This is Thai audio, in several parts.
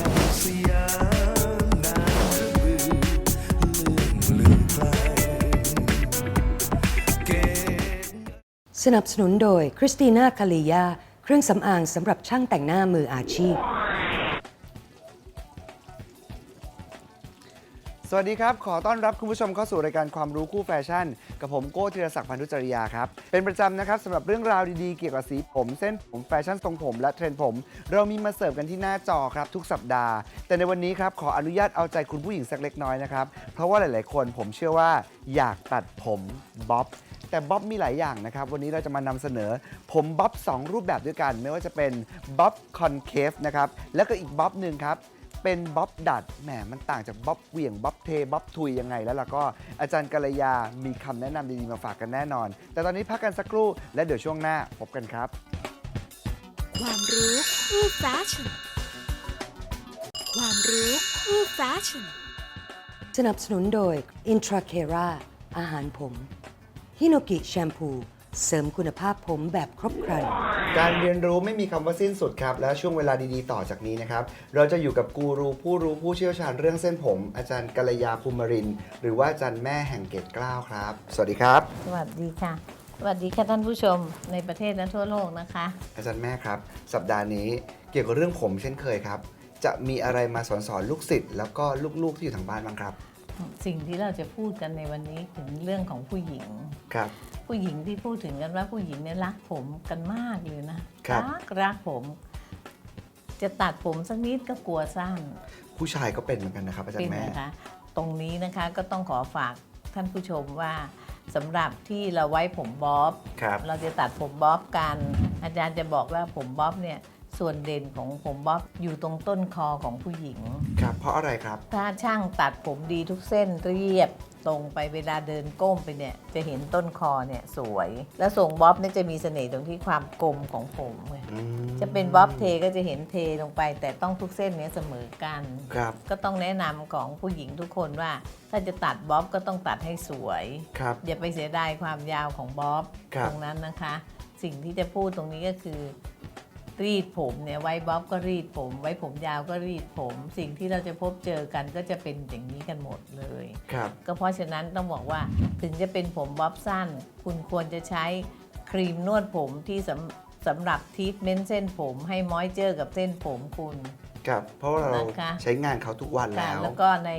องสยามนาบือเลื่องลือไกลเกตสนับสนุนโดยคริสติน่าคาลียา เครื่องสำอางสำหรับช่างแต่งหน้ามืออาชีพ สวัสดีครับ ขอต้อนรับคุณผู้ชมเข้าสู่รายการความรู้คู่แฟชั่น กับผมโก้ธีรศักดิ์พันธุจริยาครับ เป็นประจำนะครับสำหรับเรื่องราวดีๆ เกี่ยวกับสีผม เส้นผมแฟชั่นทรงผมและเทรนด์ผม เรามีมาเสิร์ฟกันที่หน้าจอครับทุกสัปดาห์ แต่ในวันนี้ครับขออนุญาตเอาใจคุณผู้หญิงสักเล็กน้อยนะครับ เพราะว่าหลายๆ คนผมเชื่อว่าอยากตัดผมบ๊อบแต่บ๊อบมีหลายอย่างนะครับ วันนี้เราจะมานำเสนอ ผมบ๊อบ2รูปแบบด้วยกัน ไม่ว่าจะเป็นบ๊อบคอนเคฟนะครับ แล้วก็อีกบ๊อบหนึ่งครับ เป็นบ๊อบดัดแหมมันต่างจากบ๊อบเหวี่ยงบ๊อบเทบ๊อบทุยยังไงแล้วล่ะก็อาจารย์กัลยามีคำแนะนำดีๆมาฝากกันแน่นอน แต่ตอนนี้พักกันสักครู่ และเดี๋ยวช่วงหน้าพบกันครับ ความรู้คู่แฟชั่น ความรู้คู่แฟชั่น สนับสนุนโดย i n t r a c e r a อาหารผม ฮิโนกิแชมพู เสริมคุณภาพผมแบบครบครัน การเรียนรู้ไม่มีคำว่าสิ้นสุดครับ และช่วงเวลาดีๆ ต่อจากนี้นะครับ เราจะอยู่กับกูรูผู้รู้ผู้เชี่ยวชาญเรื่องเส้นผม อาจารย์กัลยาภูมิรินทร์หรือว่าอาจารย์แม่แห่งเกตเกล้าครับ สวัสดีครับ สวัสดีค่ะ สวัสดีค่ะท่านผู้ชมในประเทศและทั่วโลกนะคะ อาจารย์แม่ครับ สัปดาห์นี้เกี่ยวกับเรื่องผมเช่นเคยครับ จะมีอะไรมาสอนสอนลูกศิษย์แล้วก็ลูกๆที่อยู่ทางบ้านบ้างครับ สิ่งที่เราจะพูดกันในวันนี้ถึงเรื่องของผู้หญิง ครับ ผู้หญิงที่พูดถึงกันว่าผู้หญิงเนี่ยรักผมกันมากเลยนะครับ รักรักผม จะตัดผมสักนิดก็กลัวสั้นผู้ชายก็เป็นเหมือนกันนะครับอาจารเป็นย์แม่ นะคะ ตรงนี้นะคะก็ต้องขอฝากท่านผู้ชมว่าสำหรับที่เราไว้ผมบ๊อบ ครับ เราจะตัดผมบ๊อบกัน อาจารย์จะบอกว่าผมบ๊อบเนี่ย ส่วนเด่นของผมบ๊อบอยู่ตรงต้นคอของผู้หญิง ครับเพราะอะไรครับ ถ้าช่างตัดผมดีทุกเส้นเรียบตรงไปเวลาเดินก้มไปเนี่ย จะเห็นต้นคอเนี่ยสวย แล้วทรงบ๊อบเนี่ยจะมีเสน่ห์ตรงที่ความกลมของผมไงอืมจะเป็นบ๊อบเทก็จะเห็นเทลงไป แต่ต้องทุกเส้นเนี้ยเสมอกัน ครับก็ต้องแนะนำของผู้หญิงทุกคนว่า ถ้าจะตัดบ๊อบก็ต้องตัดให้สวย ครับ อย่าไปเสียดายความยาวของบ๊อบครับ ตรงนั้นนะคะ สิ่งที่จะพูดตรงนี้ก็คือ รีดผมเนี่ยไว้บ๊อบก็รีดผม ไว้ผมยาวก็รีดผม สิ่งที่เราจะพบเจอกันก็จะเป็นอย่างนี้กันหมดเลย ครับ ก็เพราะฉะนั้นต้องบอกว่าถึงจะเป็นผมบ๊อบสั้น คุณควรจะใช้ครีมนวดผมที่สำสำหรับทรีทเมนต์เส้นผมให้มอยเจอร์กับเส้นผมคุณ ครับเพราะว่าเรานะคะ ใช้งานเขาทุกวันค่ะแล้ว แล้วก็ใน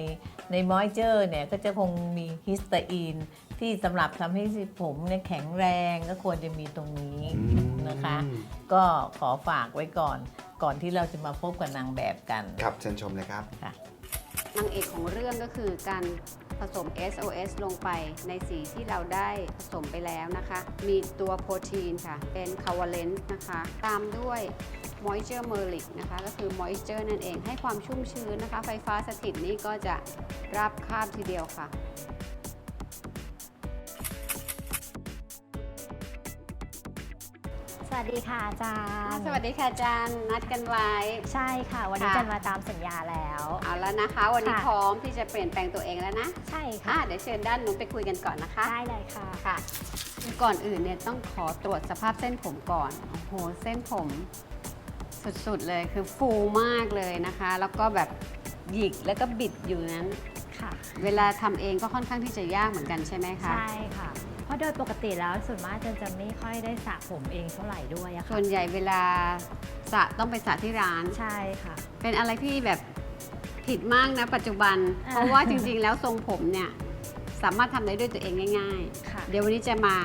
ในมอยเจอร์เนี่ยก็จะคงมีฮิสตาอีนที่สำหรับทำให้ผมเนี่ยแข็งแรงก็ควรจะมีตรงนี้อืมนะคะ ก็ขอฝากไว้ก่อน ก่อนที่เราจะมาพบกับนางแบบกัน ครับเชิญชมเลยครับค่ะนางเอกของเรื่องก็คือการผ สม SOS ลงไปในสีที่เราได้ผสมไปแล้วนะคะ มีตัวโปรตีนค่ะ เป็นคาวาเลนต์นะคะ ตามด้วยมอยเจอร์เมอริกนะคะ ก็คือมอยเจอร์นั่นเองให้ความชุ่มชื้นนะคะ ไฟฟ้าสถิตนี้ก็จะรับคาบทีเดียวค่ะ วัสดีค่ะอาจารย์ สวัสดีค่ะอาจารย์นัดกันไว้ ใช่ค่ะ วันนี้ค่ะ จะมาตามสัญญาแล้ว เอาแล้วนะคะ วันนี้ค่ะ พร้อมที่จะเปลี่ยนแปลงตัวเองแล้วนะใช่อะค่ะ เดี๋ยวเชิญด้านนู้นไปคุยกันก่อนนะคะได้เลยค่ะ ค่ะ ก่อนอื่นเนี่ยต้องขอตรวจสภาพเส้นผมก่อนโอ้โหเส้นผมสุดๆเลยคือฟูมากเลยนะคะ แล้วก็แบบหยิกแล้วก็บิดอยู่นั้น ค่ะ เวลาทำเองก็ค่อนข้างที่จะยากเหมือนกันใช่ไหมคะ ใช่ค่ะเพราะ โดยปกติแล้วส่วนมากจะจะไม่ค่อยได้สระผมเองเท่าไหร่ด้วยอะส่ค่ะวนใหญ่เวลาสระต้องไปสระที่ร้าน ใช่ค่ะ เป็นอะไรที่แบบผิดมากนะปัจจุบัน อ่า เพราะว่าจริงๆ แล้วทรงผมเนี่ย สามารถทำได้ด้วยตัวเองง่ายค่ะ ๆ เดี๋ยววันนี้จะมา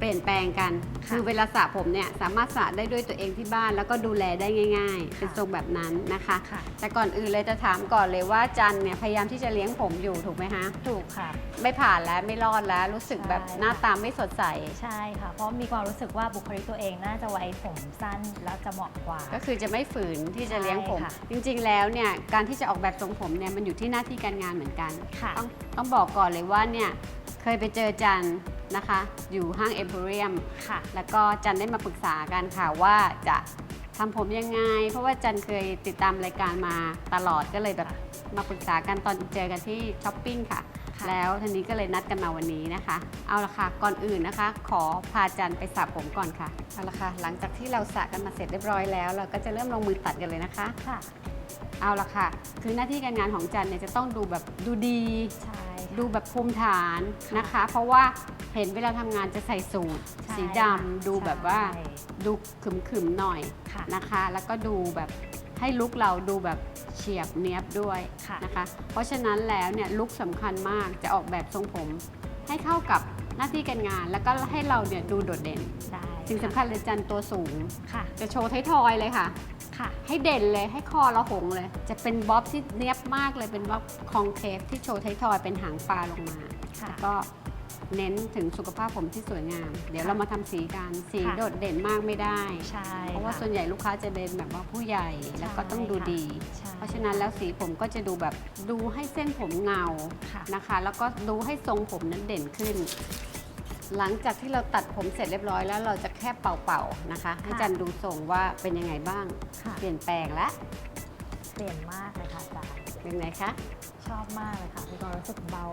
เปลี่ยนแปลงกันค่ะคือเวลาสระผมเนี่ยสามารถสระได้ด้วยตัวเองที่บ้าน แล้วก็ดูแลได้ง่าย ๆ เป็นทรงแบบนั้นนะคะ ค่ะ แต่ก่อนอื่นเลยจะถามก่อนเลยว่าจันเนี่ยพยายามที่จะเลี้ยงผมอยู่ถูกไหมคะ ถูกค่ะ ไม่ผ่านแล้วไม่รอดแล้วรู้สึกแบบใช่หน้าตาไม่สดใส ใช่ค่ะ เพราะมีความรู้สึกว่าบุคลิกตัวเองน่าจะไว้ผมสั้นแล้วจะเหมาะกว่า ก็คือจะไม่ฝืนที่จะเลี้ยงผม ใช่ค่ะจริงๆแล้วเนี่ยการที่จะออกแบบทรงผมเนี่ยมันอยู่ที่หน้าที่การงานเหมือนกัน ค่ะ ต้องต้องบอกก่อนเลยว่าเนี่ยเคยไปเจอจันนะคะ อยู่ห้างเอ็มโพเรียมค่ะ แล้วก็จันได้มาปรึกษากันค่ะว่าจะทำผมยังไง เพราะว่าจันเคยติดตามรายการมาตลอดก็เลยแบบมาปรึกษากันตอนเจอกันที่ช้อปปิ้งค่ะ ค่ะ แล้วทีนี้ก็เลยนัดกันมาวันนี้นะคะ เอาละค่ะ ก่อนอื่นนะคะ ขอพาจันไปสระผมก่อนค่ะ เอาละค่ะ หลังจากที่เราสระกันมาเสร็จเรียบร้อยแล้ว เราก็จะเริ่มลงมือตัดกันเลยนะคะ ค่ะ เอาละค่ะ คือหน้าที่การงานของจันเนี่ยจะต้องดูแบบดูดี ใช่ค่ะ ดูแบบภูมิฐานนะคะ เพราะว่าเห็นเวลาทำงานจะใส่สูทใช่สีค่ะดำดูแบบว่าใช่ ดูขึมๆหน่อยค่ะ นะคะ แล้วก็ดูแบบให้ลุคเราดูแบบเฉียบเนี้ยบด้วยค่ะ นะคะ เพราะฉะนั้นแล้วเนี่ยลุคสำคัญมากจะออกแบบทรงผม ให้เข้ากับหน้าที่การงาน แล้วก็ให้เราเนี่ยดูโดดเด่น ได้สิ่งสำคัญเลยจันตัวสูง ค่ะ จะโชว์ไทยทอยเลยค่ะ ค่ะ ให้เด่นเลยให้คอเราหงเลย จะเป็นบ๊อบที่เนียบมากเลยเป็นบ๊อบคองเคฟที่โชว์ไทยทอยเป็นหางปลาลงมาค่ะก็เน้นถึงสุขภาพผมที่สวยงาม เดี๋ยวค่ะเรามาทำสีกันสีค่ะ โดดเด่นมากไม่ได้ ใช่เพราะว่าค่ส่วนใหญ่ลูกค้าจะเป็นแบบว่าผู้ใหญ่แล้วก็ต้องดูดี ใช่เพราะฉะนั้นแล้วสีผมก็จะดูแบบดูให้เส้นผมเงาค่ะนะคะ แล้วก็ดูให้ทรงผมนั้นเด่นขึ้น หลังจากที่เราตัดผมเสร็จเรียบร้อยแล้วเราจะแค่เป่าๆนะคะ ให้จันดูทรงว่าเป็นยังไงบ้าง ค่ะ เปลี่ยนแปลงแล้วเปลี่ยนมากเลยค่ะอาจารย์เป็นไงคะ ชอบมากเลยค่ะมีความรู้สึกเบา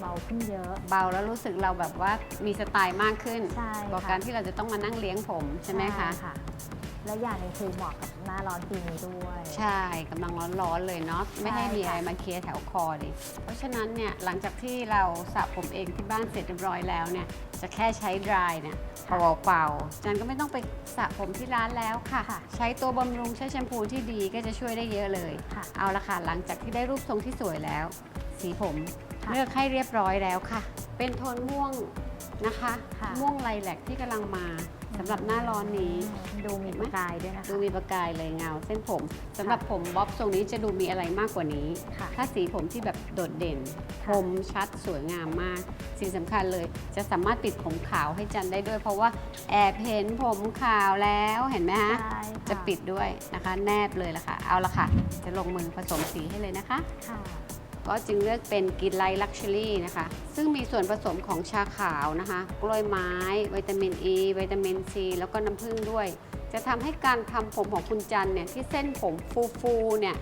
เบาขึ้นเยอะ เบาแล้วรู้สึกเราแบบว่ามีสไตล์มากขึ้นใช่กว่าค่ะ การที่เราจะต้องมานั่งเลี้ยงผมใช่ไหมคะค่ะ และอย่างหนึงคือเหมาะกับหน้าร้อนปีนี้ด้วย ใช่กำลังร้อนๆเลยเนาะไม่ให้ใช่มีอะไรค่ะมาเคลียร์แถวคอดิเพราะฉะนั้นเนี่ยหลังจากที่เราสระผมเองที่บ้านเสร็จเรียบร้อยแล้วเนี่ยจะแค่ใช้ดรายเนี่ยเป่าๆจันก็ไม่ต้องไปสระผมที่ร้านแล้วค่ะ ค่ะใช้ตัวบำรุงใช้แชมพูที่ดีก็จะช่วยได้เยอะเลยค่ะ เอาละค่ะหลังจากที่ได้รูปทรงที่สวยแล้ว สีผมค่ะเลือกให้เรียบร้อยแล้วค่ะ เป็นโทนม่วงนะคะ ค่ะ ม่วงไลแลกที่กำลังมาสำ หรับหน้าร้อนนี้ ดูมีประกายด้วยนะคะ ดูมีประกายเลยเงา เส้นผมสำหรับผมบ๊อบทรงนี้จะดูมีอะไรมากกว่านี้ ค่ะถ้าสีผมที่แบบโดดเด่นค่ะผมชัดสวยงามมาก สิ่งสำคัญเลย จะสามารถปิดผมขาวให้จันได้ด้วย เพราะว่าแอบเห็นผมขาวแล้วเห็นไหมฮะ ใช่ค่จะปิดด้วยนะคะ แนบเลยละค่ะ เอาละค่ะ จะลงมือผสมสีให้เลยนะคะ ค่ะ ก็จึงเลือกเป็นกินไลท์ลักชัวรี่นะคะ ซึ่งมีส่วนผสมของชาขาวนะคะ กล้วยไม้ วิตามินอ e, ีวิตามินซี แล้วก็น้ำผึ้งด้วย จะทำให้การทำผมของคุณจันเนี่ยที่เส้นผมฟูๆเนี่ย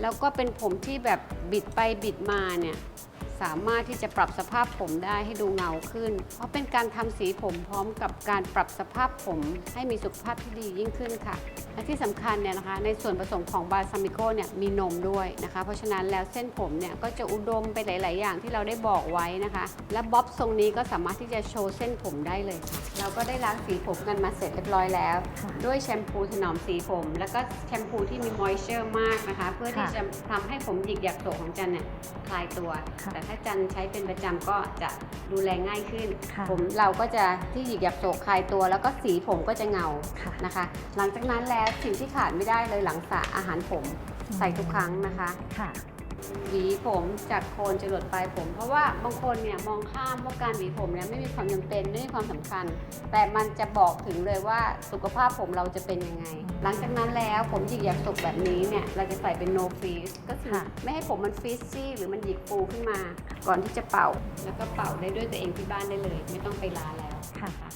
แล้วก็เป็นผมที่แบบบิดไปบิดมาเนี่ยสามารถที่จะปรับสภาพผมได้ให้ดูเงาขึ้น เพราะเป็นการทำสีผมพร้อมกับการปรับสภาพผมให้มีสุขภาพที่ดียิ่งขึ้นค่ะ และที่สำคัญเนี่ยนะคะในส่วนผสมของบาซามิโกเนี่ยมีนมด้วยนะคะเพราะฉะนั้นแล้วเส้นผมเนี่ยก็จะอุดมไปหลาย ๆ อย่างที่เราได้บอกไว้นะคะ และบ๊อบทรงนี้ก็สามารถที่จะโชว์เส้นผมได้เลยค่ะเราก็ได้ล้างสีผมกันมาเสร็จเรียบร้อยแล้วค่ะด้วยแชมพูถนอมสีผม แล้วก็แชมพูที่มีมอยเจอร์มากนะคะ เพื่อที่ค่ะจะทำให้ผมหยิกหยักโศกของจันเนี่ยคลายตัวค่ะแต่ถ้าจันใช้เป็นประจำก็จะดูแลง่ายขึ้นค่ะผมเราก็จะที่หยิกหยักโศกคลายตัว แล้วก็สีผมก็จะเงาค่ะนะคะ หลังจากนั้นแล้วสิ่งที่ขาดไม่ได้เลยหลังสระอาหารผมอืมใส่ทุกครั้งนะคะค่ะหวีผมจากโคนจรดปลายผม เพราะว่าบางคนเนี่ยมองข้ามว่าการหวีผมเนี่ยไม่มีความจำเป็นไม่มีความสำคัญ แต่มันจะบอกถึงเลยว่าสุขภาพผมเราจะเป็นยังไง หลังจากนั้นแล้วผมหยิกหยักสุกแบบนี้เนี่ยเราจะใส่เป็น no freeze ก็คือค่ะไม่ให้ผมมันฟรีซี่หรือมันหยิกฟูขึ้นมา ก่อนที่จะเป่าแล้วก็เป่าได้ด้วยตัวเองที่บ้านได้เลย ไม่ต้องไปลาแล้วค่ะเอาละ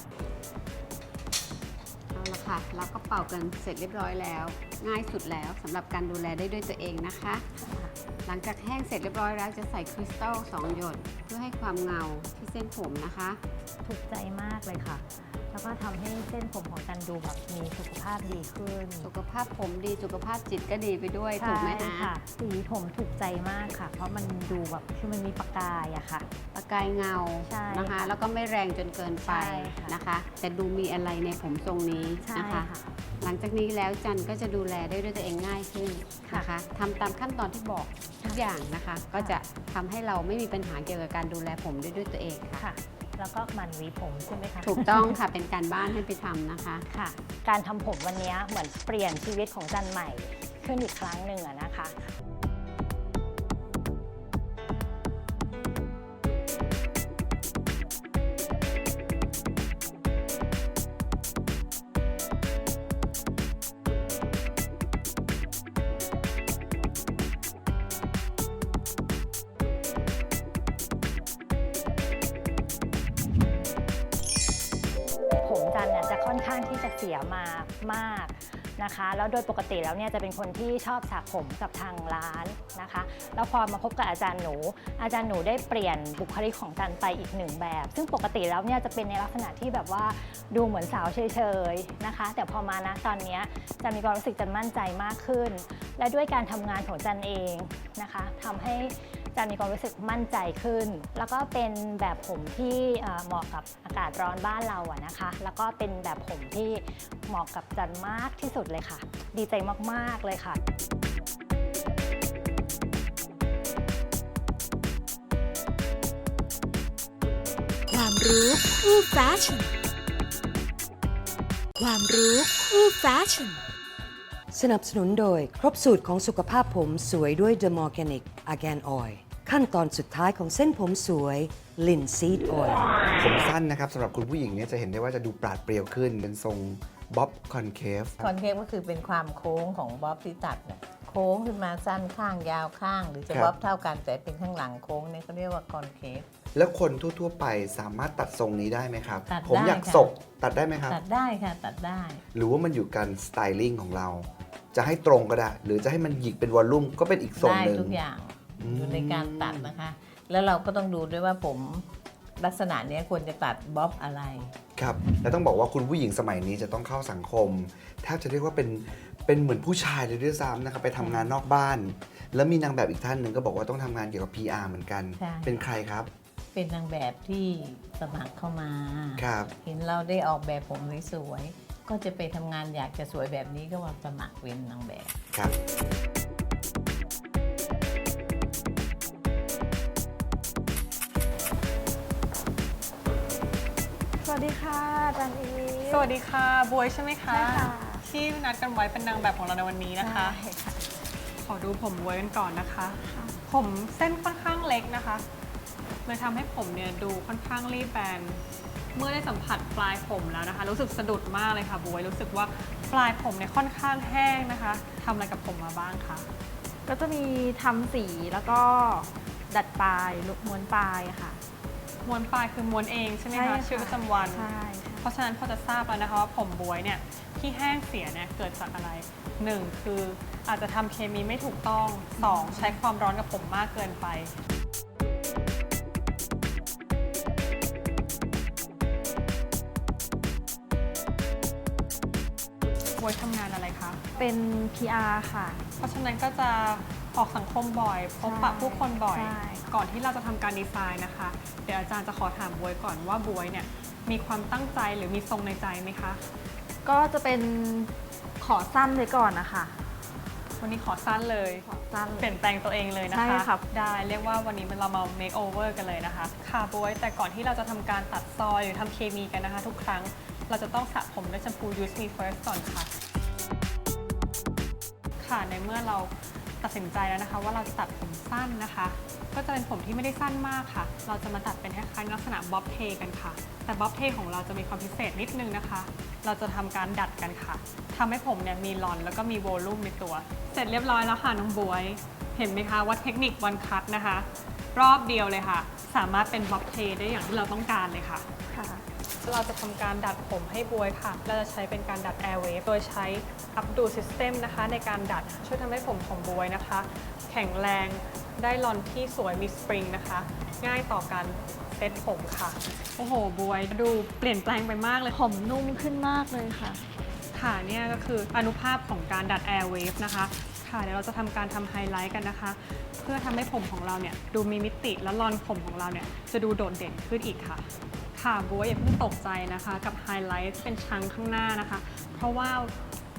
ค่ะ เราก็เป่ากันเสร็จเรียบร้อยแล้ว ง่ายสุดแล้วสำหรับการดูแลได้ด้วยตัวเองนะคะ หลังจากแห้งเสร็จเรียบร้อยแล้วจะใส่คริสตัล2หยดเพื่อให้ความเงาที่เส้นผมนะคะ ถูกใจมากเลยค่ะ แล้วก็ทำให้เส้นผมของจันดูแบบมีสุขภาพดีขึ้นสุขภาพผมดีสุขภาพจิตก็ดีไปด้วยถูกไหมใช่คะค่ะ สีผมถูกใจมากค่ะ เพราะมันดูแบบคือมันมีประกายอะค่ะ ประกายเงาใช่นะคะค่ะแล้วก็ไม่แรงจนเกินไปใช่ค่ะ นะคะ แต่ดูมีอะไรในผมทรงนี้ใช่นะคะ ค่ะ หลังจากนี้แล้วจันก็จะดูแลได้ด้วยตัวเองง่ายขึ้นนะคะทำตามขั้นตอนที่บอกทุกอย่างนะคะ ก็จะทำให้เราไม่มีปัญหาเกี่ยวกับการดูแลผมได้ด้วยตัวเองค่ะ ค่ะ แล้วก็หมันหวีผมใช่ไหมคะถูกต้องค่ะ เป็นการบ้านให้ไปทำนะคะ ค่ะ การทำผมวันนี้เหมือนเปลี่ยนชีวิตของจันใหม่ขึ้นอีกครั้งหนึ่งอะนะคะ แล้วโดยปกติแล้วเนี่ยจะเป็นคนที่ชอบสระผมกับทางร้านนะคะ แล้วพอมาพบกับอาจารย์หนู อาจารย์หนูได้เปลี่ยนบุคลิกของจันไปอีกหนึ่งแบบ ซึ่งปกติแล้วเนี่ยจะเป็นในลักษณะที่แบบว่าดูเหมือนสาวเฉยๆนะคะ แต่พอมานะตอนนี้จะมีความรู้สึกจันมั่นใจมากขึ้น และด้วยการทำงานของจันเองนะคะทำให้ จะมีความรู้สึกมั่นใจขึ้น แล้วก็เป็นแบบผมที่เหมาะกับอากาศร้อนบ้านเราอะนะคะ แล้วก็เป็นแบบผมที่เหมาะกับจันมากที่สุดเลยค่ะ ดีใจมากๆเลยค่ะความรู้คู่แฟชั่น ความรู้คู่แฟชั่น สนับสนุนโดยครบสูตรของสุขภาพผมสวยด้วย The Organic Argan Oil ขั้นตอนสุดท้ายของเส้นผมสวย Linseed Oil ผมสั้นนะครับสำหรับคุณผู้หญิงเนี่ยจะเห็นได้ว่าจะดูปราดเปรียวขึ้น เป็นทรงบ๊อบคอนเคฟคอนเคฟก็คือเป็นความโค้งของบ๊อบที่ตัดเนี่ยโค้งขึ้นมาสั้นข้างยาวข้าง หรือจะครับบ๊อบเท่ากันแต่เป็นข้างหลังโค้งเนี่ยเขาเรียกว่าคอนเคฟแล้วคนทั่ว ๆ ไปสามารถตัดทรงนี้ได้ไหมครับ ตัดผมอยากได้ค่ะ ศกตัดได้ไหมครับ ตัดได้ค่ะตัดได้ หรือว่ามันอยู่การสไตลิ่งของเรา จะให้ตรงก็ได้ หรือจะให้มันหยิกเป็นวอลลุ่มก็เป็นอีกทรงได้หนึ่ง ทุกอย่างอืม อยู่ในการตัดนะคะ แล้วเราก็ต้องดูด้วยว่าผมลักษณะเนี้ยควรจะตัดบ๊อบอะไร ครับ แล้วต้องบอกว่าคุณผู้หญิงสมัยนี้จะต้องเข้าสังคมแทบจะเรียกว่าเป็นเป็นเหมือนผู้ชายเลยด้วยซ้ำนะครับไปทำงานนอกบ้าน แล้วมีนางแบบอีกท่านหนึ่งก็บอกว่าต้องทำงานเกี่ยวกับ PR เหมือนกัน ใช่ เป็นใครครับเป็นนางแบบที่สมัครเข้ามา ครับ เห็นเราได้ออกแบบผมสวยๆ ก็จะไปทำงานอยากจะสวยแบบนี้ก็มาสมัครเป็นนางแบบ ครับ สวัสดีค่ะอาจารย์อีสวัสดีค่ะบวยใช่ไหมคะ ใช่ค่ะ ที่นัดกันไว้เป็นนางแบบของเราในวันนี้นะคะ ใช่ค่ะ ขอดูผมบวยกันก่อนนะคะผมเส้นค่อนข้างเล็กนะคะเลยทำให้ผมเนี่ยดูค่อนข้างรีบแบน เมื่อได้สัมผัสปลายผมแล้วนะคะ รู้สึกสะดุดมากเลยค่ะบวยรู้สึกว่าปลายผมเนี่ยค่อนข้างแห้งนะคะทำอะไรกับผมมาบ้างคะก็จะมีทำสีแล้วก็ดัดปลายลุกม้วนปลายค่ะ ม้วนปลายคือม้วนเองใช่ไหมใช่คะค่ะ ชื่อประจำวัน ใช่ค่ะ เพราะฉะนั้นพอจะทราบแล้วนะคะว่าผมบวยเนี่ยที่แห้งเสียเนี่ยเกิดจากอะไรหนึ่งคืออาจจะทำเคมีไม่ถูกต้องสองใช้ความร้อนกับผมมากเกินไป บวยทำงานอะไรคะ เป็น PR ค่ะ เพราะฉะนั้นก็จะออกสังคมบ่อย พบปะใช่ผู้คนบ่อย ใช่ ก่อนที่เราจะทำการดีไซน์นะคะ เดี๋ยวอาจารย์จะขอถามบวยก่อนว่าบวยเนี่ยมีความตั้งใจหรือมีทรงในใจไหมคะ ก็จะเป็นขอสั้นไว้ก่อนนะคะ วันนี้ขอสั้นเลย ขอสั้น เปลี่ยนแปลงตัวเองเลยนะคะ ใช่ครับ ได้เรียกว่าวันนี้เรามา make over กันเลยนะคะ ค่ะบวยแต่ก่อนที่เราจะทำการตัดซอยหรือทำเคมีกันนะคะ ทุกครั้ง เราจะต้องสระผมด้วยแชมพู Use Me First ก่อนค่ะ ค่ะในเมื่อเราตัดสินใจแล้วนะคะ ว่าเราจะตัดผมสั้นนะคะ ก็จะเป็นผมที่ไม่ได้สั้นมากค่ะ เราจะมาตัดเป็นคล้ายๆลักษณะบ๊อบเทกันค่ะ แต่บ๊อบเทของเราจะมีความพิเศษนิดนึงนะคะ เราจะทำการดัดกันค่ะทำให้ผมเนี่ยมีลอนแล้วก็มีโวลูมในตัว เสร็จเรียบร้อยแล้วค่ะน้องบวย เห็นไหมคะว่าเทคนิควันคัตนะคะ รอบเดียวเลยค่ะ สามารถเป็นบ๊อบเทได้อย่างที่เราต้องการเลยค่ะ เราจะทำการดัดผมให้บวยค่ะ เราจะใช้เป็นการดัด Air Wave โดยใช้ Updo System นะคะ ในการดัดช่วยทำให้ผมของบวยนะคะ แข็งแรงได้ลอนที่สวยมีสปริงนะคะ ง่ายต่อการเซ็ตผมค่ะ โอ้โห บวยดูเปลี่ยนแปลงไปมากเลยผมนุ่มขึ้นมากเลยค่ะ ค่ะเนี่ยก็คืออนุภาพของการดัด Air Wave นะคะค่ะเดี๋ยวเราจะทำการทำไฮไลท์กันนะคะ เพื่อทำให้ผมของเราเนี่ยดูมีมิติและลอนผมของเราเนี่ยจะดูโดดเด่นขึ้นอีกค่ะ ค่ะบัวอย่าเพิ่งตกใจนะคะกับไฮไลท์ที่เป็นชั้นข้างหน้านะคะ เพราะว่า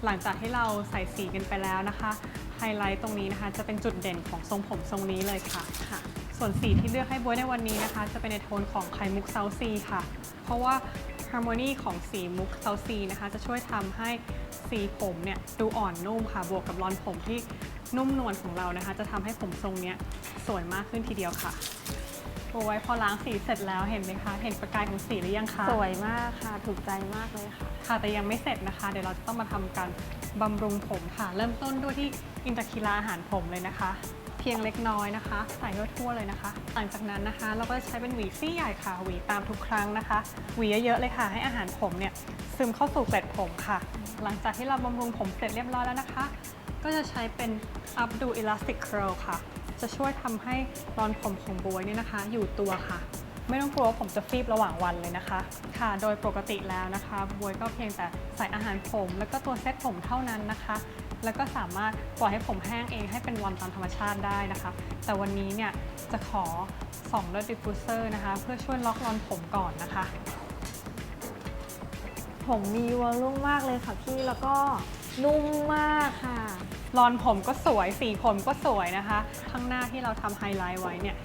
หลังจากที่เราใส่สีกันไปแล้วนะคะ ไฮไลท์ตรงนี้นะคะ จะเป็นจุดเด่นของทรงผมทรงนี้เลยค่ะค่ะสส่วนสีที่เลือกให้บวยในวันนี้นะคะ จะเป็นในโทนของไข่มุกเซาซีค่ะ เพราะว่าฮาร์โมนีของสีมุกเซาซีนะคะ จะช่วยทำให้สีผมเนี่ยดูอ่อนนุ่มค่ะ บวกกับรอนผมที่นุ่มนวลของเรานะคะ จะทำให้ผมทรงเนี้ยสวยมากขึ้นทีเดียวค่ะ บวยพอล้างสีเสร็จแล้วเห็นไหมคะ เห็นประกายของสีหรือยังคะ สวยมากค่ะถูกใจมากเลยค่ะ ค่ะแต่ยังไม่เสร็จนะคะ เดี๋ยวเราจะต้องมาทำการบำรุงผมค่ะ เริ่มต้นด้วยที่อินตาคิลาอาหารผมเลยนะคะ เพียงเล็กน้อยนะคะ ใส่ทั่วๆเลยนะคะ หลังจากนั้นนะคะ เราก็จะใช้เป็นหวีซี่ใหญ่ค่ะหวีตามทุกครั้งนะคะหวีเยอะๆเลยค่ะ ให้อาหารผมเนี่ยซึมเข้าสู่เกล็ดผมค่ะ หลังจากที่เราบำรุงผมเสร็จเรียบร้อยแล้วนะคะ ก็จะใช้เป็น Updo Elastic Curl ค่ะ จะช่วยทำให้รอนผมของบวยเนี่ยนะคะ อยู่ตัวค่ะ ไม่ต้องกลัวว่าผมจะฟีบระหว่างวันเลยนะคะ ค่ะ โดยปกติแล้วนะคะ บวยก็เพียงแต่ใส่อาหารผม แล้วก็ตัวเซ็ตผมเท่านั้นนะคะ แล้วก็สามารถปล่อยให้ผมแห้งเองให้เป็นวันตามธรรมชาติได้นะคะ แต่วันนี้เนี่ยจะขอส่องด้วยดิฟฟูเซอร์นะคะ เพื่อช่วยล็อกรอนผมก่อนนะคะ ผมมีวอลลุ่มมากเลยค่ะพี่แล้วก็นุ่มมากค่ะ รอนผมก็สวยสีผมก็สวยนะคะ ข้างหน้าที่เราทำไฮไลท์ไว้เนี่ย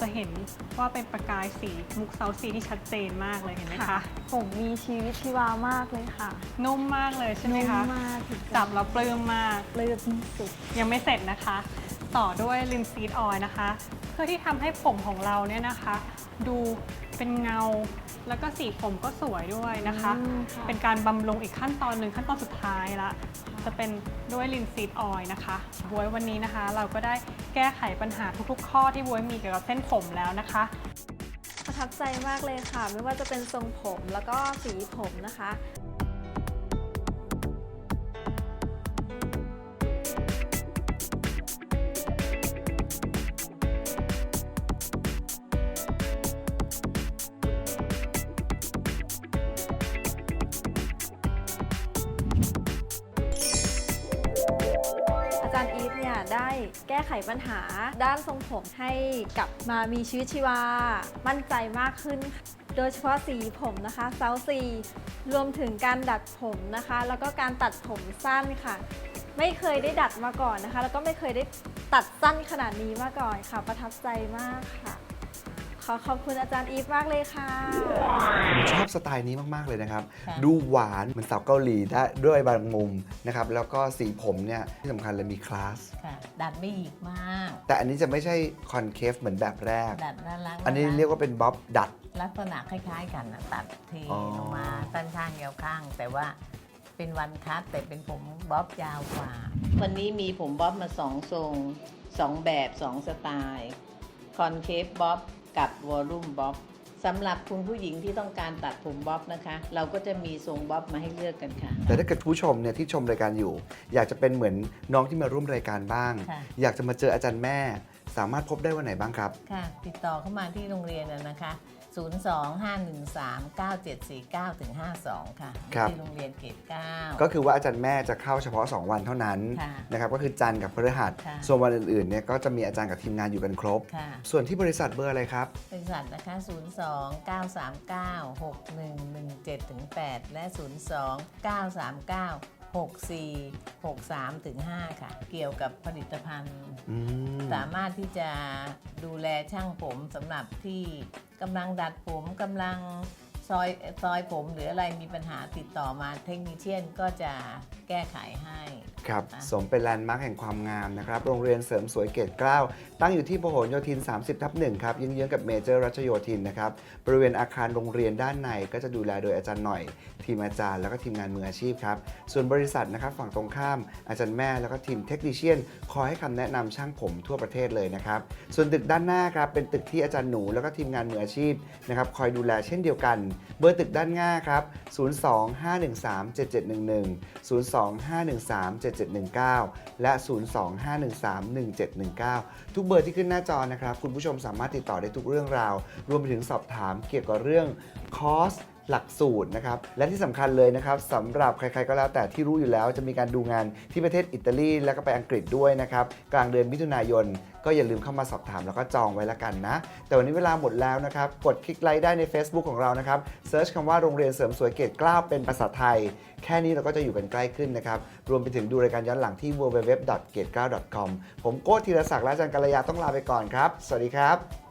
จะเห็นว่าเป็นประกายสีมุกเซาซีที่ชัดเจนมากเลยเห็นไหมคะ ผมมีชีวิตชีวามากเลยค่ะ นุ่มมากเลยใช่ไหมนุ่มคะมากถูกใจจับแล้วปลื้มมากเลือดสุด ยังไม่เสร็จนะคะ ต่อด้วยลินซีดออยล์นะคะ เพื่อที่ทำให้ผมของเราเนี่ยนะคะ ดูเป็นเงาแล้วก็สีผมก็สวยด้วยนะคะ อืมค่ะ เป็นการบำรุงอีกขั้นตอนหนึ่งขั้นตอนสุดท้ายละ จะเป็นด้วยลินซีดออยนะคะบวยวันนี้นะคะ เราก็ได้แก้ไขปัญหาทุกๆ ข้อที่บวยมีเกี่ยวกับเส้นผมแล้วนะคะ ประทับใจมากเลยค่ะ ไม่ว่าจะเป็นทรงผมแล้วก็สีผมนะคะ ได้แก้ไขปัญหาด้านทรงผมให้กลับมามีชีวิตชีวา มั่นใจมากขึ้น โดยเฉพาะสีผมนะคะเซาซีรวมถึงการดัดผมนะคะ แล้วก็การตัดผมสั้นค่ะ ไม่เคยได้ดัดมาก่อนนะคะ แล้วก็ไม่เคยได้ตัดสั้นขนาดนี้มาก่อนค่ะ ประทับใจมากค่ะ อขอบคุณอาจารย์อีฟมากเลยค่ะ ผมชอบสไตล์นี้มาก ๆ เลยนะครับ ค่ะ ดูหวานเหมือนสาวเกาหลีได้ด้วยบางมุมนะครับ แล้วก็สีผมเนี่ยที่สำคัญเลยมีคลาส ค่ะดัดไม่หยิกมาก แต่อันนี้จะไม่ใช่คอนเคฟเหมือนแบบแรก ดัดน่ารักอันนี้เรียกว่าเป็นบ๊อบดัด ลักษณะคล้ายๆกันนะตัดทีอ๋อ ลงมาสั้นข้างยาวข้าง แต่ว่าเป็นวันคัตแต่เป็นผมบ๊อบยาวกว่า วันนี้มีผมบ๊อบมาสองทรงสองแบบสองสไตล์คอนเคฟบ๊อบ กับวอลลุ่มบ๊อบสำหรับคุณผู้หญิงที่ต้องการตัดผมบ๊อบนะคะ เราก็จะมีทรงบ๊อบมาให้เลือกกันค่ะ แต่ถ้าเกิดผู้ชมเนี่ยที่ชมรายการอยู่ อยากจะเป็นเหมือนน้องที่มาร่วมรายการบ้าง ค่ะ อยากจะมาเจออาจารย์แม่ สามารถพบได้วันไหนบ้างครับ ค่ะ ติดต่อเข้ามาที่โรงเรียนน่ะนะคะ 025139749ถึง52 ค่ะครับ ที่โรงเรียนเกต9ก็คือว่าอาจารย์แม่จะเข้าเฉพาะ 2 วันเท่านั้นค่ะนะครับก็คือจันทร์กับพฤหัส ค่ะ ส่วนวันอื่นๆเนี่ยก็จะมีอาจารย์กับทีมงานอยู่กันครบ ค่ะส่วนที่บริษัทเบอร์อะไรครับ บริษัทนะคะ 02-939-6117ถึง8และ 02-939 64 63ถึง5ค่ะ เกี่ยวกับผลิตภัณฑ์ อืม สามารถที่จะดูแลช่างผมสำหรับที่กำลังดัดผมกำลัง ซอยซอยผมหรืออะไรมีปัญหาติดต่อมาเทคนิคเชียนก็จะแก้ไขให้ ครับ อะ สมเป็นแลนด์มาร์คแห่งความงามนะครับ โรงเรียนเสริมสวยเกตเกล้า ตั้งอยู่ที่พหลโยธิน 30 ทับหนึ่งครับเยื้องๆกับเมเจอร์รัชโยธินนะครับ บริเวณอาคารโรงเรียนด้านในก็จะดูแลโดยอาจารย์หน่อย ทีมอาจารย์แล้วก็ทีมงานมืออาชีพครับ ส่วนบริษัทนะครับฝั่งตรงข้ามอาจารย์แม่แล้วก็ทีมเทคนิชเชียน คอยให้คำแนะนำช่างผมทั่วประเทศเลยนะครับ ส่วนตึกด้านหน้าครับเป็นตึกที่อาจารย์หนูแล้วก็ทีมงานมืออาชีพนะครับคอยดูแลเช่นเดียวกันเบอร์ตึกด้านหน้าครับ 025137711 025137719 และ 025131719 ทุกเบอร์ที่ขึ้นหน้าจอนะครับ คุณผู้ชมสามารถติดต่อได้ทุกเรื่องราว รวมไปถึงสอบถามเกี่ยวกับเรื่องคอร์ส หลักสูตรนะครับ และที่สำคัญเลยนะครับสำหรับใครๆก็แล้วแต่ที่รู้อยู่แล้วจะมีการดูงานที่ประเทศอิตาลีแล้วก็ไปอังกฤษด้วยนะครับ กลางเดือนมิถุนายน ก็อย่าลืมเข้ามาสอบถามแล้วก็จองไว้ละกันนะ แต่วันนี้เวลาหมดแล้วนะครับ กดคลิกไลค์ได้ใน Facebook ของเรานะครับเซิร์ชคำว่าโรงเรียนเสริมสวยเกรดเกล้าเป็นภาษาไทย แค่นี้เราก็จะอยู่กันใกล้ขึ้นนะครับ รวมไปถึงดูรายการย้อนหลังที่ www.gate9.com ผมโก้ธีรศักดิ์และอาจารย์กัลยาต้องลาไปก่อนครับ สวัสดีครับ